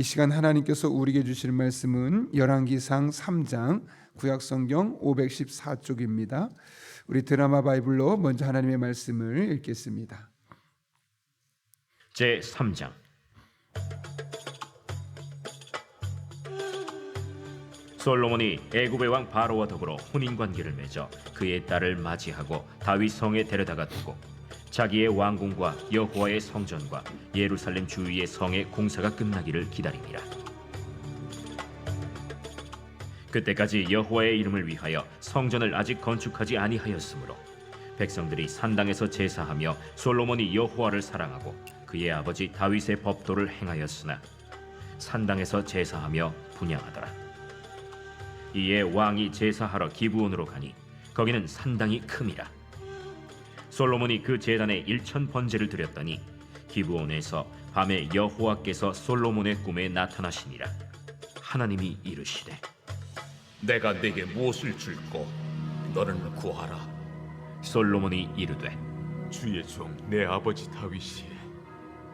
이 시간 하나님께서 우리에게 주실 말씀은 열왕기상 3장 구약성경 514쪽입니다. 우리 드라마 바이블로 먼저 하나님의 말씀을 읽겠습니다. 제 3장 솔로몬이 애굽의 왕 바로와 더불어 혼인 관계를 맺어 그의 딸을 맞이하고 다윗 성에 데려다가 두고 자기의 왕궁과 여호와의 성전과 예루살렘 주위의 성의 공사가 끝나기를 기다리니라. 그때까지 여호와의 이름을 위하여 성전을 아직 건축하지 아니하였으므로 백성들이 산당에서 제사하며 솔로몬이 여호와를 사랑하고 그의 아버지 다윗의 법도를 행하였으나 산당에서 제사하며 분양하더라. 이에 왕이 제사하러 기브온으로 가니 거기는 산당이 큼이라. 솔로몬이 그 제단에 일천 번제를 드렸더니 기브온에서 밤에 여호와께서 솔로몬의 꿈에 나타나시니라. 하나님이 이르시되 내가 네게 무엇을 줄고 너는 구하라. 솔로몬이 이르되 주의 종 내 아버지 다윗이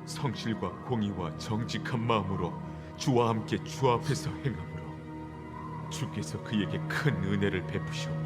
성실과 공의와 정직한 마음으로 주와 함께 주 앞에서 행함으로 주께서 그에게 큰 은혜를 베푸셨고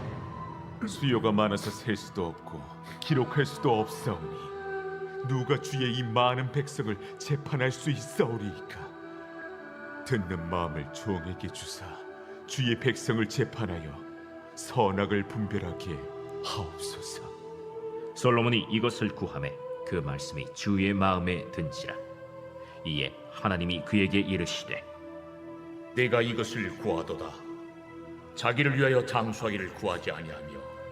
수요가 많아서 셀 수도 없고 기록할 수도 없사오니 누가 주의 이 많은 백성을 재판할 수 있사오리이까 듣는 마음을 종에게 주사 주의 백성을 재판하여 선악을 분별하게 하옵소서. 솔로몬이 이것을 구하매 그 말씀이 주의 마음에 든지라. 이에 하나님이 그에게 이르시되 네가 이것을 구하도다 자기를 위하여 장수하기를 구하지 아니하며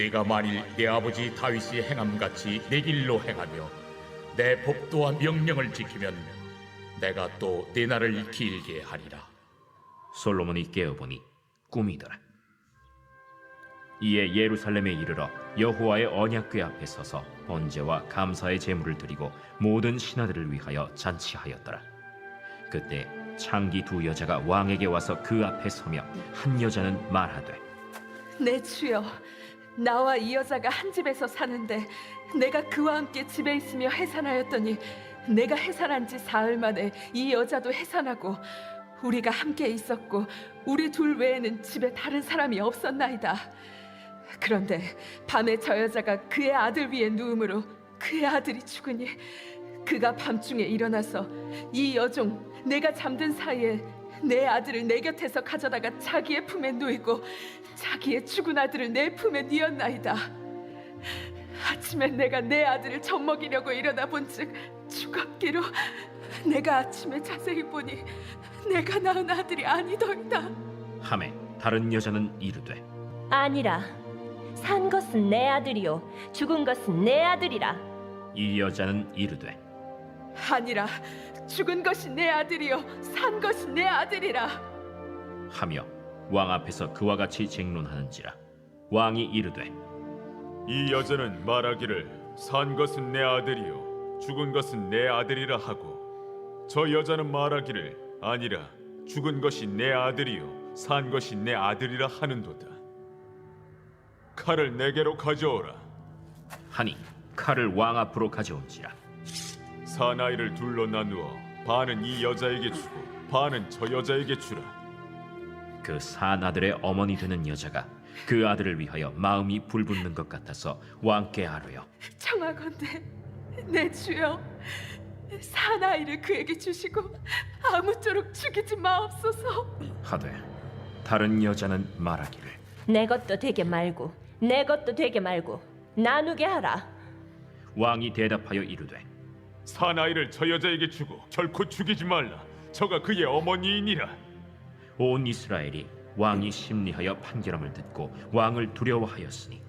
내가 만일 내 아버지 다윗이 행함같이 내 길로 행하며 내 법도와 명령을 지키면 내가 또내 날을 길게 하리라 솔로몬이 깨어보니 꿈이더라. 이에 예루살렘에 이르러 여호와의 언약궤 앞에 서서 번제와 감사의 제물을 드리고 모든 신하들을 위하여 잔치하였더라. 그때 창기 두 여자가 왕에게 와서 그 앞에 서며 한 여자는 말하되 내 주여, 나와 이 여자가 한 집에서 사는데 내가 그와 함께 집에 있으며 해산하였더니 내가 해산한 지 사흘 만에 이 여자도 해산하고 우리가 함께 있었고 우리 둘 외에는 집에 다른 사람이 없었나이다. 그런데 밤에 저 여자가 그의 아들 위에 누움으로 그의 아들이 죽으니 그가 밤중에 일어나서 이 여종 내가 잠든 사이에 내 아들을 내 곁에서 가져다가 자기의 품에 누이고 자기의 죽은 아들을 내 품에 뉘었나이다. 아침에 내가 내 아들을 젖먹이려고 일어나 본즉 죽었기로 내가 아침에 자세히 보니 내가 낳은 아들이 아니더이다. 함에 다른 여자는 이르되 아니라 산 것은 내 아들이요 죽은 것은 내 아들이라 이 여자는 이르되 아니라 죽은 것이 내 아들이요 산 것이 내 아들이라. 하며 왕 앞에서 그와 같이 쟁론하는지라 왕이 이르되 이 여자는 말하기를 산 것은 내 아들이요 죽은 것은 내 아들이라 하고 저 여자는 말하기를 아니라 죽은 것이 내 아들이요 산 것이 내 아들이라 하는도다. 칼을 내게로 가져오라. 하니 칼을 왕 앞으로 가져온지라 사나이를 둘러 나누어 반은 이 여자에게 주고 반은 저 여자에게 주라. 그 산 아들의 어머니 되는 여자가 그 아들을 위하여 마음이 불붙는 것 같아서 왕께 아뢰어 청하건대 내 주여 사나이를 그에게 주시고 아무쪼록 죽이지 마옵소서. 하되 다른 여자는 말하기를 내 것도 되게 말고 내 것도 되게 말고 나누게 하라. 왕이 대답하여 이르되 사나이를 저 여자에게 주고 결코 죽이지 말라. 저가 그의 어머니이니라. 온 이스라엘이 왕이 심리하여 판결함을 듣고 왕을 두려워하였으니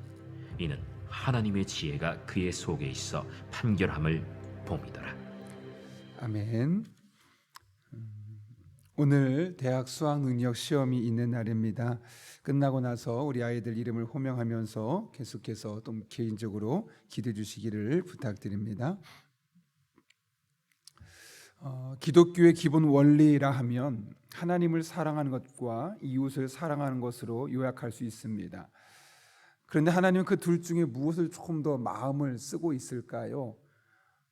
이는 하나님의 지혜가 그의 속에 있어 판결함을 봄이더라. 아멘. 음, 오늘 대학 수학 능력 시험이 있는 날입니다. 끝나고 나서 우리 아이들 이름을 호명하면서 계속해서 또 개인적으로 기도해 주시기를 부탁드립니다. 어, 기독교의 기본 원리라 하면 하나님을 사랑하는 것과 이웃을 사랑하는 것으로 요약할 수 있습니다. 그런데 하나님은 그 둘 중에 무엇을 조금 더 마음을 쓰고 있을까요?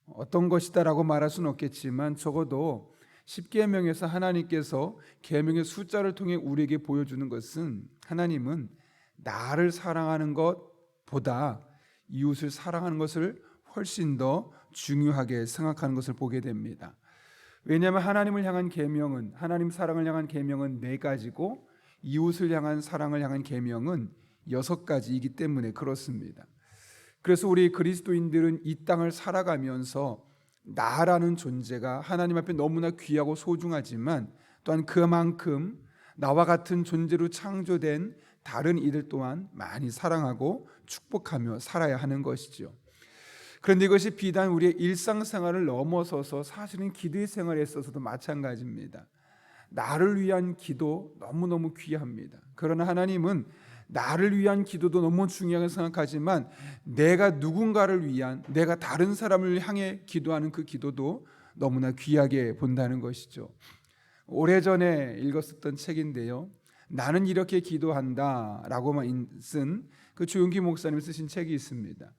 어떤 것이다라고 말할 수는 없겠지만 적어도 십계명에서 하나님께서 계명의 숫자를 통해 우리에게 보여주는 것은 하나님은 나를 사랑하는 것보다 이웃을 사랑하는 것을 훨씬 더 중요하게 생각하는 것을 보게 됩니다. 왜냐하면 하나님을 향한 계명은 하나님 사랑을 향한 계명은 네 가지고 이웃을 향한 사랑을 향한 계명은 여섯 가지이기 때문에 그렇습니다. 그래서 우리 그리스도인들은 이 땅을 살아가면서 나라는 존재가 하나님 앞에 너무나 귀하고 소중하지만 또한 그만큼 나와 같은 존재로 창조된 다른 이들 또한 많이 사랑하고 축복하며 살아야 하는 것이죠. 그런데 이것이 비단 우리의 일상생활을 넘어서서 사실은 기도의 생활에 있어서도 마찬가지입니다. 나를 위한 기도 너무너무 귀합니다. 그러나 하나님은 나를 위한 기도도 너무 중요하게 생각하지만 내가 누군가를 위한 내가 다른 사람을 향해 기도하는 그 기도도 너무나 귀하게 본다는 것이죠. 오래전에 읽었었던 책인데요. 나는 이렇게 기도한다라고만 쓴 그 조용기 목사님 쓰신 책이 있습니다.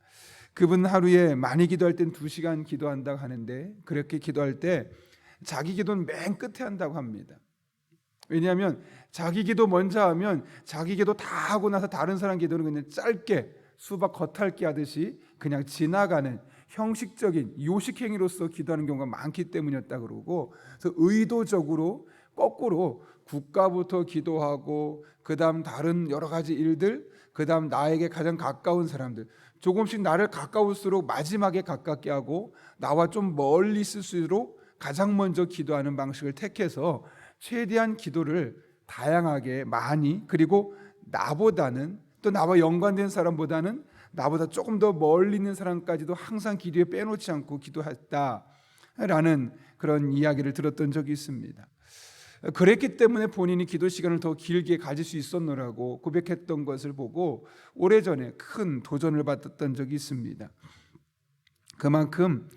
그분 하루에 많이 기도할 땐두 시간 기도한다고 하는데 그렇게 기도할 때 자기 기도는 맨 끝에 한다고 합니다. 왜냐하면 자기 기도 먼저 하면 자기 기도 다 하고 나서 다른 사람 기도는 그냥 짧게 수박 겉핥기 하듯이 그냥 지나가는 형식적인 요식 행위로서 기도하는 경우가 많기 때문이었다 그러고 그래서 의도적으로 거꾸로 국가부터 기도하고 그다음 다른 여러 가지 일들 그다음 나에게 가장 가까운 사람들 조금씩 나를 가까울수록 마지막에 가깝게 하고 나와 좀 멀리 있을수록 가장 먼저 기도하는 방식을 택해서 최대한 기도를 다양하게 많이 그리고 나보다는 또 나와 연관된 사람보다는 나보다 조금 더 멀리 있는 사람까지도 항상 기도에 빼놓지 않고 기도했다라는 그런 이야기를 들었던 적이 있습니다. 그랬기 때문에 본인이 기도 시간을 더 길게 가질 수 있었노라고 고백했던 것을 보고 오래전에 큰 도전을 받았던 적이 있습니다. 그만큼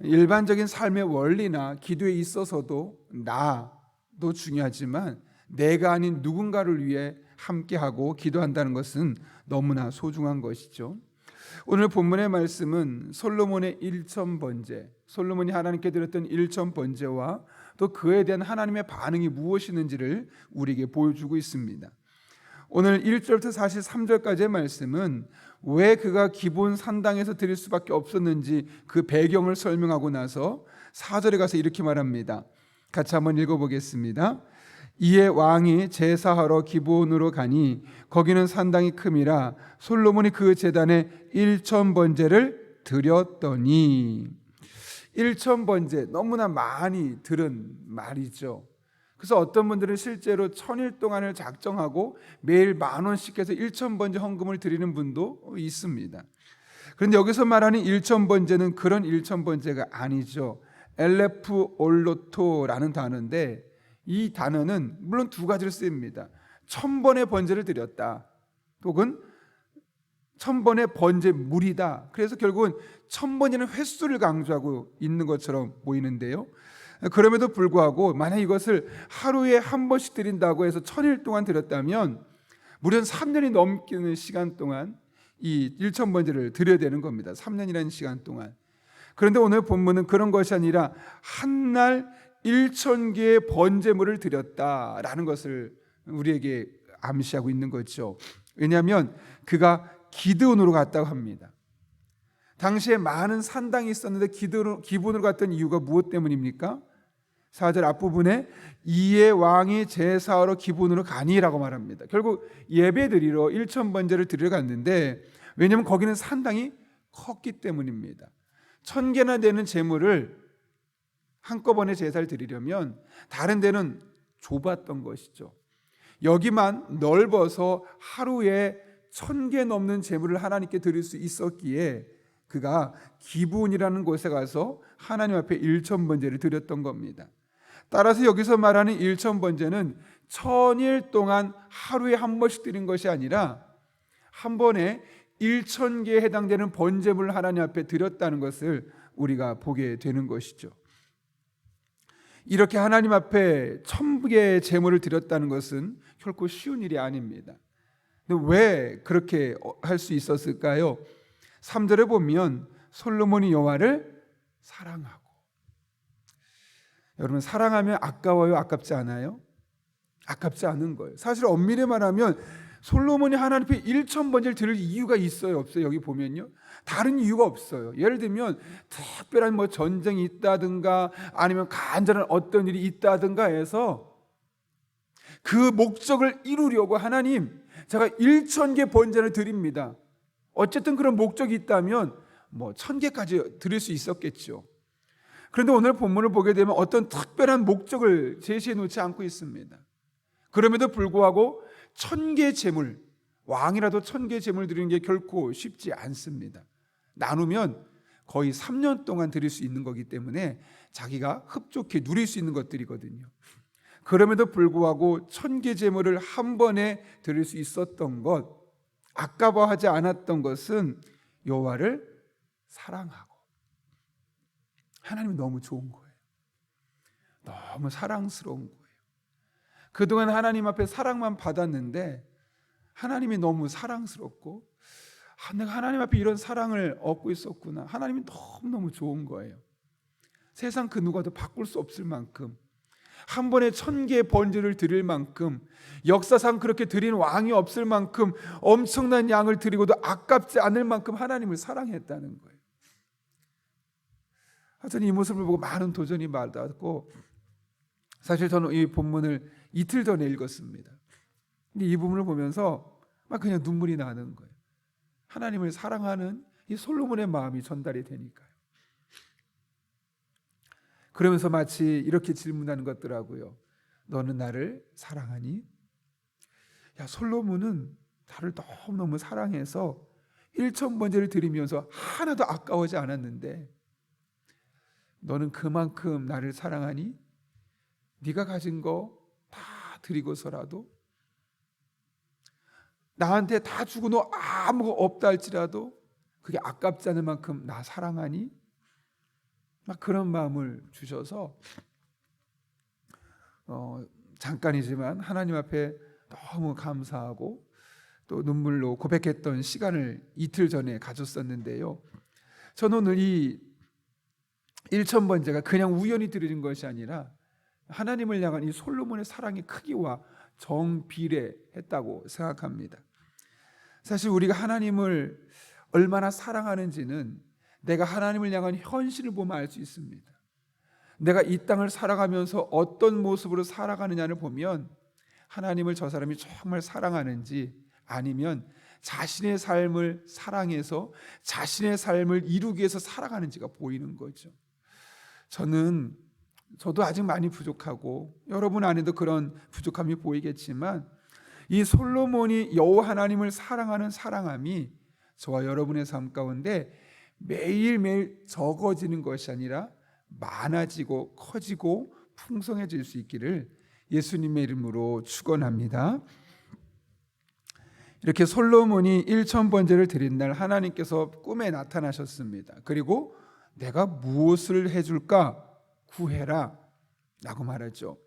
일반적인 삶의 원리나 기도에 있어서도 나도 중요하지만 내가 아닌 누군가를 위해 함께하고 기도한다는 것은 너무나 소중한 것이죠. 오늘 본문의 말씀은 솔로몬의 일천 번제, 솔로몬이 하나님께 드렸던 일천 번제와 또 그에 대한 하나님의 반응이 무엇이는지를 우리에게 보여주고 있습니다. 오늘 1절부터 43절까지의 말씀은 왜 그가 기본 산당에서 드릴 수밖에 없었는지 그 배경을 설명하고 나서 4절에 가서 이렇게 말합니다. 같이 한번 읽어보겠습니다. 이에 왕이 제사하러 기본으로 가니 거기는 산당이 큼이라 솔로몬이 그 제단에 일천 번제를 드렸더니 일천 번제 너무나 많이 들은 말이죠. 그래서 어떤 분들은 실제로 천일 동안을 작정하고 매일 만 원씩 해서 일천 번제 헌금을 드리는 분도 있습니다. 그런데 여기서 말하는 일천 번제는 그런 일천 번제가 아니죠. 엘레프 올로토라는 단어인데 이 단어는 물론 두 가지를 쓰입니다. 천 번의 번제를 드렸다. 혹은 천 번의 번제 물이다. 그래서 결국은 천 번이라는 횟수를 강조하고 있는 것처럼 보이는데요. 그럼에도 불구하고 만약 이것을 하루에 한 번씩 드린다고 해서 천일 동안 드렸다면 무려 3년이 넘기는 시간 동안 이 1천 번제를 드려야 되는 겁니다. 3년이라는 시간 동안. 그런데 오늘 본문은 그런 것이 아니라 한 날 1천 개의 번제물을 드렸다라는 것을 우리에게 암시하고 있는 거죠. 왜냐하면 그가 기드온으로 갔다고 합니다. 당시에 많은 산당이 있었는데 기도로, 기분으로 갔던 이유가 무엇 때문입니까? 4절 앞부분에 이에 왕이 제사하러 기분으로 가니라고 말합니다. 결국 예배 드리러 1천 번제를 드리러 갔는데 왜냐하면 거기는 산당이 컸기 때문입니다. 천 개나 되는 제물을 한꺼번에 제사를 드리려면 다른 데는 좁았던 것이죠. 여기만 넓어서 하루에 천 개 넘는 제물을 하나님께 드릴 수 있었기에 그가 기분이라는 곳에 가서 하나님 앞에 일천 번제를 드렸던 겁니다. 따라서 여기서 말하는 일천 번제는 천일 동안 하루에 한 번씩 드린 것이 아니라 한 번에 일천 개에 해당되는 번제물을 하나님 앞에 드렸다는 것을 우리가 보게 되는 것이죠. 이렇게 하나님 앞에 천 개의 제물을 드렸다는 것은 결코 쉬운 일이 아닙니다. 근데 왜 그렇게 할 수 있었을까요? 3절에 보면 솔로몬이 여호와를 사랑하고 여러분 사랑하면 아까워요, 아깝지 않아요? 아깝지 않은 거예요. 사실 엄밀히 말하면 솔로몬이 하나님 앞에 1천 번제를 드릴 이유가 있어요, 없어요? 여기 보면요. 다른 이유가 없어요. 예를 들면 특별한 뭐 전쟁이 있다든가 아니면 간절한 어떤 일이 있다든가 해서 그 목적을 이루려고 하나님 제가 1천 개 번제를 드립니다. 어쨌든 그런 목적이 있다면 뭐 천 개까지 드릴 수 있었겠죠. 그런데 오늘 본문을 보게 되면 어떤 특별한 목적을 제시해 놓지 않고 있습니다. 그럼에도 불구하고 천 개 재물 왕이라도 천 개 재물 드리는 게 결코 쉽지 않습니다. 나누면 거의 3년 동안 드릴 수 있는 거기 때문에 자기가 흡족해 누릴 수 있는 것들이거든요. 그럼에도 불구하고 천개 재물을 한 번에 드릴 수 있었던 것, 아까워하지 않았던 것은 여호와를 사랑하고 하나님이 너무 좋은 거예요. 너무 사랑스러운 거예요. 그동안 하나님 앞에 사랑만 받았는데 하나님이 너무 사랑스럽고 아, 내가 하나님 앞에 이런 사랑을 얻고 있었구나. 하나님이 너무너무 좋은 거예요. 세상 그 누가도 바꿀 수 없을 만큼 한 번에 천 개의 번제를 드릴 만큼 역사상 그렇게 드린 왕이 없을 만큼 엄청난 양을 드리고도 아깝지 않을 만큼 하나님을 사랑했다는 거예요. 하여튼 이 모습을 보고 많은 도전이 받았고 사실 저는 이 본문을 이틀 전에 읽었습니다. 근데 이 부분을 보면서 막 그냥 눈물이 나는 거예요. 하나님을 사랑하는 이 솔로몬의 마음이 전달이 되니까요. 그러면서 마치 이렇게 질문하는 것더라고요. 너는 나를 사랑하니? 야 솔로몬은 나를 너무너무 사랑해서 일천 번제를 드리면서 하나도 아까워지 않았는데 너는 그만큼 나를 사랑하니? 네가 가진 거 다 드리고서라도 나한테 다 주고 너 아무거 없다 할지라도 그게 아깝지 않을 만큼 나 사랑하니? 막 그런 마음을 주셔서 어, 잠깐이지만 하나님 앞에 너무 감사하고 또 눈물로 고백했던 시간을 이틀 전에 가졌었는데요. 저는 오늘 이 일천 번제가 그냥 우연히 드려진 것이 아니라 하나님을 향한 이 솔로몬의 사랑의 크기와 정비례했다고 생각합니다. 사실 우리가 하나님을 얼마나 사랑하는지는 내가 하나님을 향한 현실을 보면 알 수 있습니다. 내가 이 땅을 살아가면서 어떤 모습으로 살아가느냐를 보면 하나님을 저 사람이 정말 사랑하는지 아니면 자신의 삶을 사랑해서 자신의 삶을 이루기 위해서 살아가는지가 보이는 거죠. 저는 저도 아직 많이 부족하고 여러분 안에도 그런 부족함이 보이겠지만 이 솔로몬이 여호와 하나님을 사랑하는 사랑함이 저와 여러분의 삶 가운데 매일매일 적어지는 것이 아니라 많아지고 커지고 풍성해질 수 있기를 예수님의 이름으로 축원합니다. 이렇게 솔로몬이 1천 번제를 드린 날 하나님께서 꿈에 나타나셨습니다. 그리고 내가 무엇을 해줄까 구해라 라고 말하죠.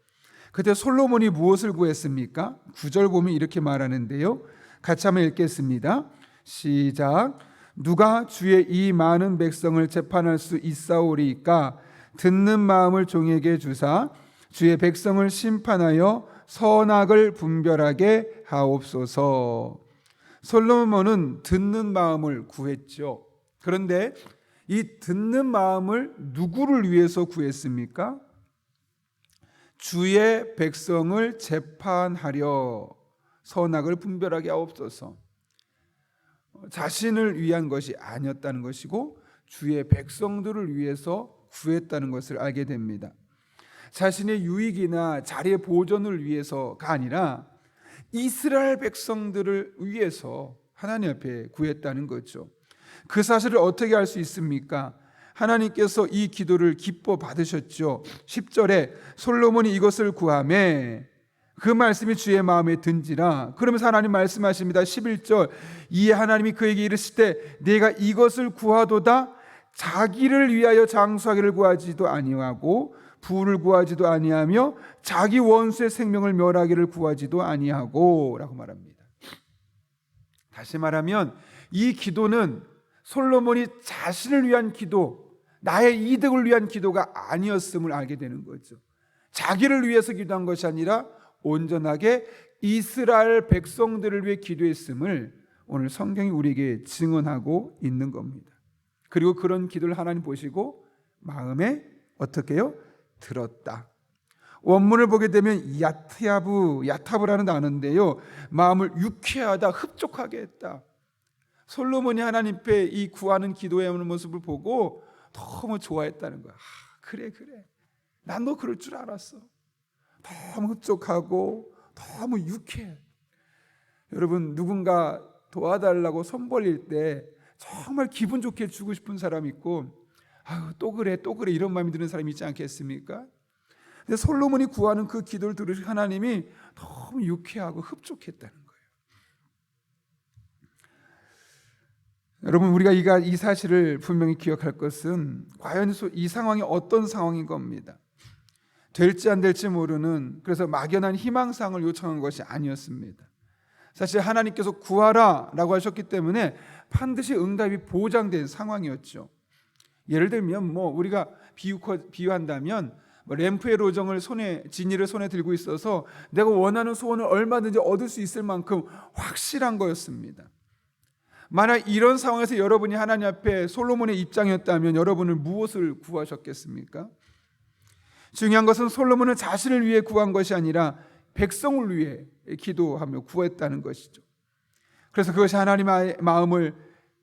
그때 솔로몬이 무엇을 구했습니까? 9절 보면 이렇게 말하는데요. 같이 한번 읽겠습니다. 시작. 누가 주의 이 많은 백성을 재판할 수 있사오리까? 듣는 마음을 종에게 주사 주의 백성을 심판하여 선악을 분별하게 하옵소서. 솔로몬은 듣는 마음을 구했죠. 그런데 이 듣는 마음을 누구를 위해서 구했습니까? 주의 백성을 재판하려 선악을 분별하게 하옵소서. 자신을 위한 것이 아니었다는 것이고 주의 백성들을 위해서 구했다는 것을 알게 됩니다. 자신의 유익이나 자리의 보존을 위해서가 아니라 이스라엘 백성들을 위해서 하나님 앞에 구했다는 거죠. 그 사실을 어떻게 알 수 있습니까? 하나님께서 이 기도를 기뻐 받으셨죠. 10절에 솔로몬이 이것을 구함에 그 말씀이 주의 마음에 든지라. 그러면서 하나님 말씀하십니다. 11절 이에 하나님이 그에게 이르실 때 내가 이것을 구하도다 자기를 위하여 장수하기를 구하지도 아니하고 부를 구하지도 아니하며 자기 원수의 생명을 멸하기를 구하지도 아니하고라고 말합니다. 다시 말하면 이 기도는 솔로몬이 자신을 위한 기도, 나의 이득을 위한 기도가 아니었음을 알게 되는 거죠. 자기를 위해서 기도한 것이 아니라 온전하게 이스라엘 백성들을 위해 기도했음을 오늘 성경이 우리에게 증언하고 있는 겁니다. 그리고 그런 기도를 하나님 보시고 마음에 어떻게요? 들었다. 원문을 보게 되면 야트야부, 야타브라는 단어인데요. 마음을 유쾌하다, 흡족하게 했다. 솔로몬이 하나님께 이 구하는 기도의 모습을 보고 너무 좋아했다는 거야. 아, 그래 그래. 난 너 그럴 줄 알았어. 너무 흡족하고 너무 유쾌해. 여러분 누군가 도와달라고 손 벌릴 때 정말 기분 좋게 주고 싶은 사람 있고 아유 또 그래 또 그래 이런 마음이 드는 사람이 있지 않겠습니까? 근데 솔로몬이 구하는 그 기도를 들으신 하나님이 너무 유쾌하고 흡족했다는 거예요. 여러분 우리가 이가 이 사실을 분명히 기억할 것은 과연 이 상황이 어떤 상황인 겁니다. 될지 안 될지 모르는 그래서 막연한 희망상을 요청한 것이 아니었습니다. 사실 하나님께서 구하라라고 하셨기 때문에 반드시 응답이 보장된 상황이었죠. 예를 들면 뭐 우리가 비유, 비유한다면 뭐 램프의 로정을 손에 진이를 손에 들고 있어서 내가 원하는 소원을 얼마든지 얻을 수 있을 만큼 확실한 거였습니다. 만약 이런 상황에서 여러분이 하나님 앞에 솔로몬의 입장이었다면 여러분은 무엇을 구하셨겠습니까? 중요한 것은 솔로몬은 자신을 위해 구한 것이 아니라 백성을 위해 기도하며 구했다는 것이죠. 그래서 그것이 하나님의 마음을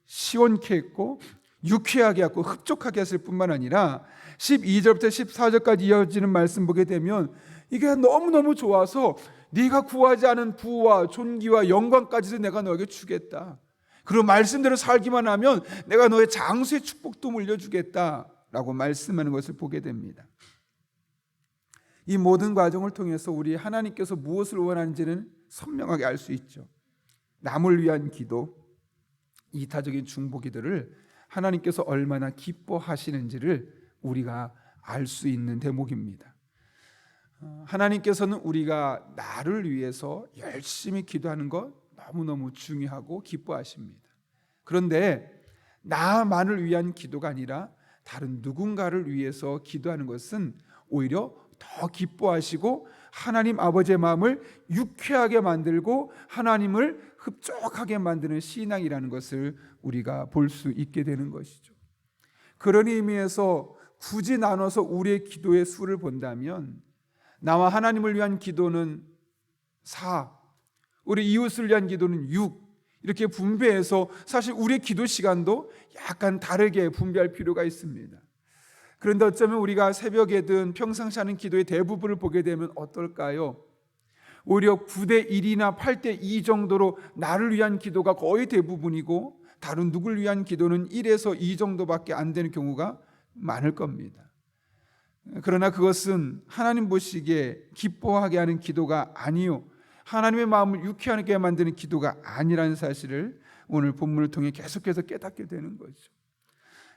시원케 했고 유쾌하게 하고 흡족하게 했을 뿐만 아니라 12절부터 14절까지 이어지는 말씀 보게 되면 이게 너무너무 좋아서 네가 구하지 않은 부와 존귀와 영광까지도 내가 너에게 주겠다. 그리고 말씀대로 살기만 하면 내가 너의 장수의 축복도 물려주겠다라고 말씀하는 것을 보게 됩니다. 이 모든 과정을 통해서 우리 하나님께서 무엇을 원하는지는 선명하게 알 수 있죠. 남을 위한 기도, 이타적인 중보 기도를 하나님께서 얼마나 기뻐하시는지를 우리가 알 수 있는 대목입니다. 어, 하나님께서는 우리가 나를 위해서 열심히 기도하는 것 너무너무 중요하고 기뻐하십니다. 그런데 나만을 위한 기도가 아니라 다른 누군가를 위해서 기도하는 것은 오히려 더 기뻐하시고 하나님 아버지의 마음을 유쾌하게 만들고 하나님을 흡족하게 만드는 신앙이라는 것을 우리가 볼 수 있게 되는 것이죠. 그런 의미에서 굳이 나눠서 우리의 기도의 수를 본다면 나와 하나님을 위한 기도는 4, 우리 이웃을 위한 기도는 6 이렇게 분배해서 사실 우리의 기도 시간도 약간 다르게 분배할 필요가 있습니다. 그런데 어쩌면 우리가 새벽에든 평상시 하는 기도의 대부분을 보게 되면 어떨까요? 오히려 9대 1이나 8대 2 정도로 나를 위한 기도가 거의 대부분이고 다른 누굴 위한 기도는 1에서 2 정도밖에 안 되는 경우가 많을 겁니다. 그러나 그것은 하나님 보시기에 기뻐하게 하는 기도가 아니요. 하나님의 마음을 유쾌하게 만드는 기도가 아니라는 사실을 오늘 본문을 통해 계속해서 깨닫게 되는 거죠.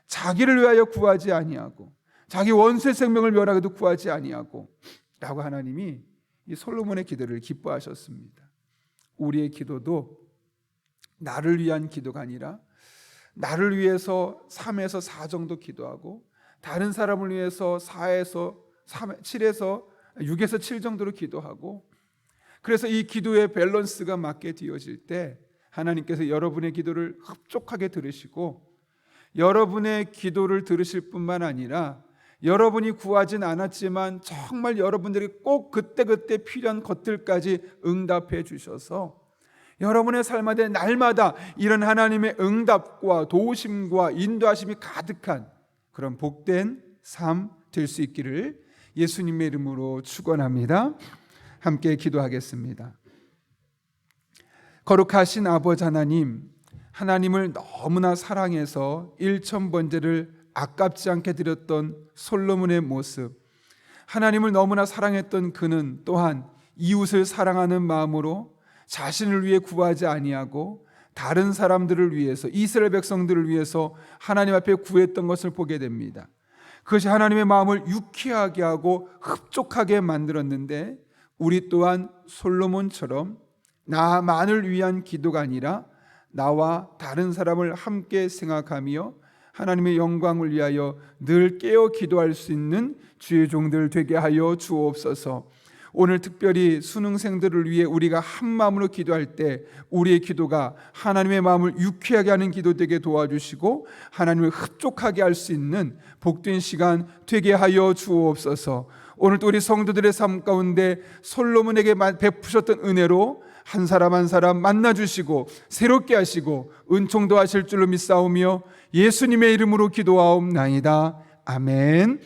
자기를 위하여 구하지 아니하고 자기 원수의 생명을 멸하게도 구하지 아니하고 라고 하나님이 이 솔로몬의 기도를 기뻐하셨습니다. 우리의 기도도 나를 위한 기도가 아니라 나를 위해서 3에서 4 정도 기도하고 다른 사람을 위해서 4에서 3, 7에서 6에서 7 정도로 기도하고 그래서 이 기도의 밸런스가 맞게 되어질 때 하나님께서 여러분의 기도를 흡족하게 들으시고 여러분의 기도를 들으실 뿐만 아니라 여러분이 구하진 않았지만 정말 여러분들이 꼭 그때그때 필요한 것들까지 응답해 주셔서 여러분의 삶마다 날마다 이런 하나님의 응답과 도우심과 인도하심이 가득한 그런 복된 삶 될 수 있기를 예수님의 이름으로 축원합니다. 함께 기도하겠습니다. 거룩하신 아버지 하나님, 하나님을 너무나 사랑해서 일천 번제를 아깝지 않게 드렸던 솔로몬의 모습, 하나님을 너무나 사랑했던 그는 또한 이웃을 사랑하는 마음으로 자신을 위해 구하지 아니하고 다른 사람들을 위해서 이스라엘 백성들을 위해서 하나님 앞에 구했던 것을 보게 됩니다. 그것이 하나님의 마음을 유쾌하게 하고 흡족하게 만들었는데 우리 또한 솔로몬처럼 나만을 위한 기도가 아니라 나와 다른 사람을 함께 생각하며 하나님의 영광을 위하여 늘 깨어 기도할 수 있는 주의 종들 되게 하여 주옵소서. 오늘 특별히 수능생들을 위해 우리가 한 마음으로 기도할 때 우리의 기도가 하나님의 마음을 유쾌하게 하는 기도 되게 도와주시고 하나님을 흡족하게 할 수 있는 복된 시간 되게 하여 주옵소서. 오늘 또 우리 성도들의 삶 가운데 솔로몬에게 베푸셨던 은혜로 한 사람 한 사람 만나 주시고 새롭게 하시고 은총도 하실 줄로 믿사오며 예수님의 이름으로 기도하옵나이다. 아멘.